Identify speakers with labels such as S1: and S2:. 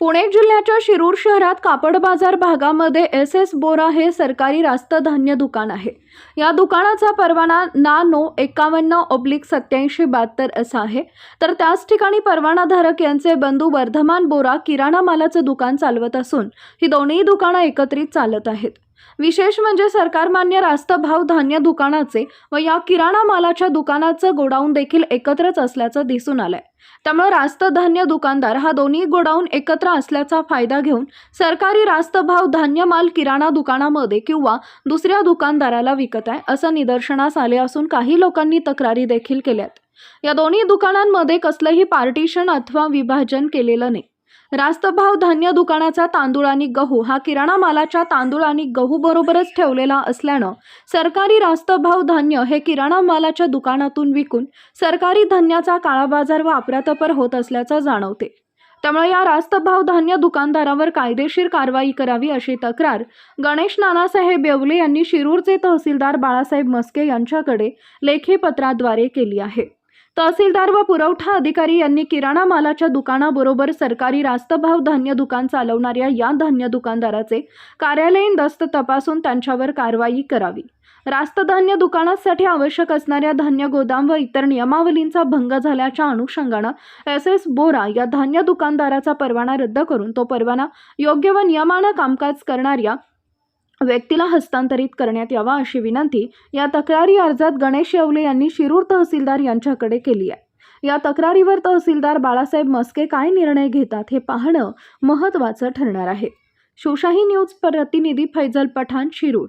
S1: पुणे जिल्ह्याच्या शिरूर शहरात कापड बाजार भागामध्ये एस एस बोरा हे सरकारी रास्त धान्य दुकान आहे. या दुकानाचा परवाना ना नो एकावन्न ऑब्लिक सत्याऐंशी बहात्तर असा आहे. तर त्याच ठिकाणी परवानाधारक यांचे बंधू वर्धमान बोरा किराणा मालाचं दुकान चालवत असून ही दोन्ही दुकानं एकत्रित चालत आहेत. विशेष म्हणजे सरकारमान्य रास्त भाव धान्य दुकानाचे व या किराणा मालाच्या दुकानाचं गोडाऊन देखील एकत्रच असल्याचं दिसून आलंय. त्यामुळे रास्त धान्य दुकानदार हा दोन्ही गोडाऊन एकत्र असल्याचा फायदा घेऊन सरकारी रास्त भाव धान्य माल किराणा दुकानामध्ये किंवा दुसऱ्या दुकानदाराला विकत आहे असं निदर्शनास आले असून काही लोकांनी तक्रारी देखील केल्यात. या दोन्ही दुकानांमध्ये कसलंही पार्टिशन अथवा विभाजन केलेलं नाही. रास्त भाव धान्य दुकानाचा तांदूळ आणि गहू हा किराणा मालाच्या तांदूळ आणि गहू बरोबरच ठेवलेला असल्यानं सरकारी रास्त भाव धान्य हे किराणा मालाच्या दुकानातून विकून सरकारी धान्याचा काळाबाजार व अप्रतपर होत असल्याचं जाणवते. त्यामुळे या रास्त भाव धान्य दुकानदारावर कायदेशीर कारवाई करावी अशी तक्रार गणेश नानासाहेब येवले यांनी शिरूरचे तहसीलदार बाळासाहेब मस्के यांच्याकडे लेखी पत्राद्वारे केली आहे. तहसीलदार व पुरवठा अधिकारी यांनी किराणा मालाच्या दुकानाबरोबर सरकारी रास्त भाव धान्य दुकान चालवणाऱ्या या धान्य दुकानदाराचे कार्यालयीन दस्त तपासून त्यांच्यावर कारवाई करावी. रास्त धान्य दुकानासाठी आवश्यक असणाऱ्या धान्य गोदाम व इतर नियमावलींचा भंग झाल्याच्या अनुषंगानं एस एस बोरा या धान्य दुकानदाराचा परवाना रद्द करून तो परवाना योग्य व नियमानं कामकाज करणाऱ्या व्यक्तीला हस्तांतरित करण्यात यावा अशी विनंती या तक्रारी अर्जात गणेश येवले यांनी शिरूर तहसीलदार यांच्याकडे केली आहे. या तक्रारीवर तहसीलदार बाळासाहेब मस्के काय निर्णय घेतात हे पाहणं महत्त्वाचं ठरणार आहे. शिवशाही न्यूज प्रतिनिधी फैजल पठाण शिरूर.